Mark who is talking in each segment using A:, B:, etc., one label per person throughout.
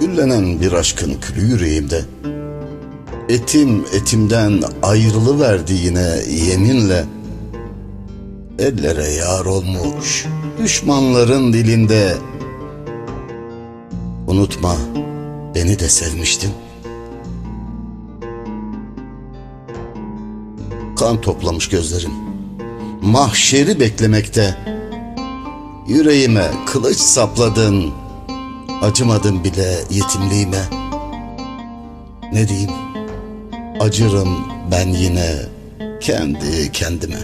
A: Küllenen bir aşkın külü yüreğimde. Etim etimden ayrılıverdi yine yeminle. Ellere yar olmuş düşmanların dilinde. Unutma beni de sevmiştin. Kan toplamış gözlerim. Mahşeri beklemekte. Yüreğime kılıç sapladın. Acımadın bile yetimliğime. Ne diyeyim? Acırım ben yine kendi kendime.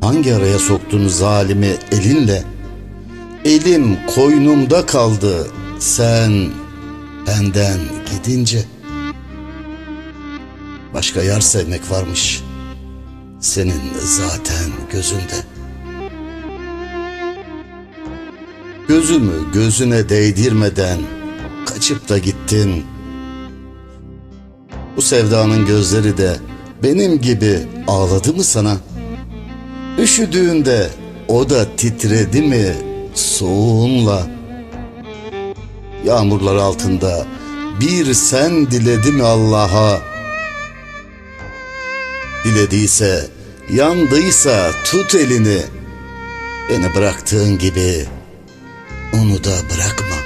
A: Hangi araya soktun zalimi elinle? Elim koynumda kaldı sen benden gidince. Başka yar sevmek varmış senin zaten gözünde. Gözümü gözüne değdirmeden kaçıp da gittin. Bu sevdanın gözleri de benim gibi ağladı mı sana? Üşüdüğünde o da titredi mi soğuğunla? Yağmurlar altında bir sen diledi mi Allah'a? Dilediyse, yandıysa tut elini. Beni bıraktığın gibi onu da bırakma.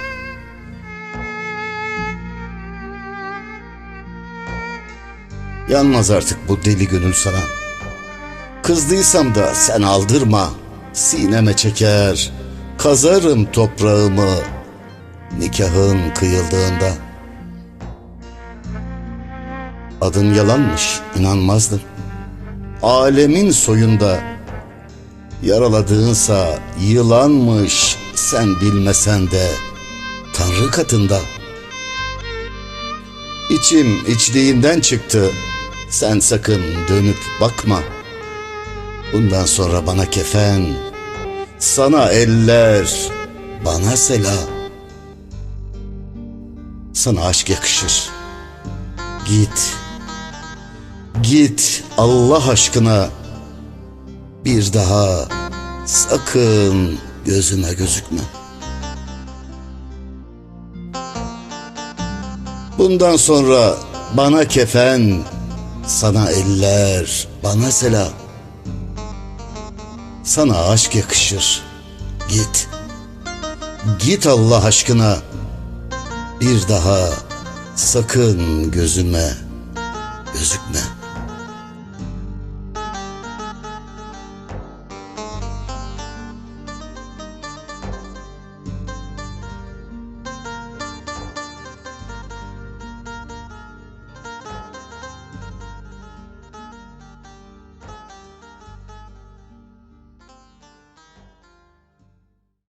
A: Yanmaz artık bu deli gönül sana. Kızdıysam da sen aldırma. Sineme çeker, kazarım toprağımı nikahın kıyıldığında. Adın yalanmış, inanmazdım. Alemin soyunda yaraladığınsa yılanmış sen bilmesen de Tanrı katında. İçim içliğinden çıktı. Sen sakın dönüp bakma. Bundan sonra bana kefen, sana eller, bana sela. Sana aşk yakışır. Git. Git Allah aşkına. Bir daha sakın gözüme gözükme. Bundan sonra bana kefen, sana eller, bana selam. Sana aşk yakışır. Git. Git Allah aşkına. Bir daha sakın gözüme gözükme.''